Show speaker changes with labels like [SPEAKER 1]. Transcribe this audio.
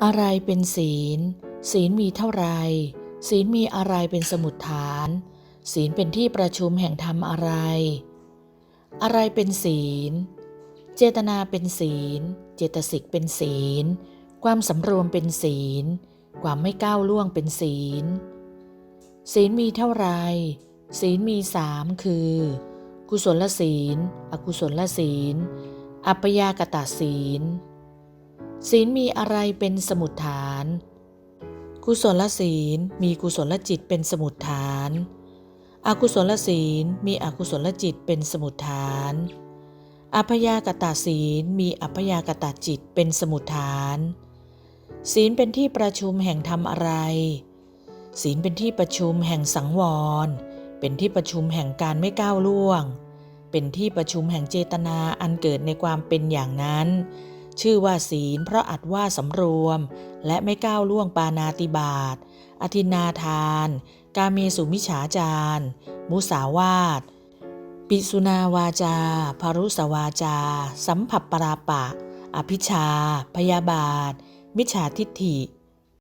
[SPEAKER 1] อะไรเป็นศีล ศีลมีเท่าไร ศีลมีอะไรเป็นสมุดฐาน ศีลเป็นที่ประชุมแห่งธรรมอะไร อะไรเป็นศีล เจตนาเป็นศีล เจตสิกเป็นศีล ความสำรวมเป็นศีล ความไม่ก้าวล่วงเป็นศีล ศีลมีเท่าไร ศีลมีสามคือ กุศลศีล อกุศลศีล อัปยากตศีล ศีลมีอะไรเป็นสมุดฐาน กุศลศีลมีกุศลจิตเป็นสมุดฐาน อกุศลศีลมีอกุศลจิตเป็นสมุดฐาน อัพยากตศีลมีอัพยากตจิตเป็นสมุดฐาน ศีลเป็นที่ประชุมแห่งธรรมอะไร ศีลเป็นที่ประชุมแห่งสังวร เป็นที่ประชุมแห่งการไม่ก้าวล่วง เป็นที่ประชุมแห่งเจตนาอันเกิดในความเป็นอย่างนั้น ชื่อว่าศีลเพราะอัดว่าสำรวม และไม่ก้าวล่วงปานาติบาตอธินาทาน กาเมสุมิฉาจาร มุสาวาตปิสุนาวาจาภารุสวาจา สัมผัสปราปะ อภิชา พยาบาท มิจฉาทิฏฐิ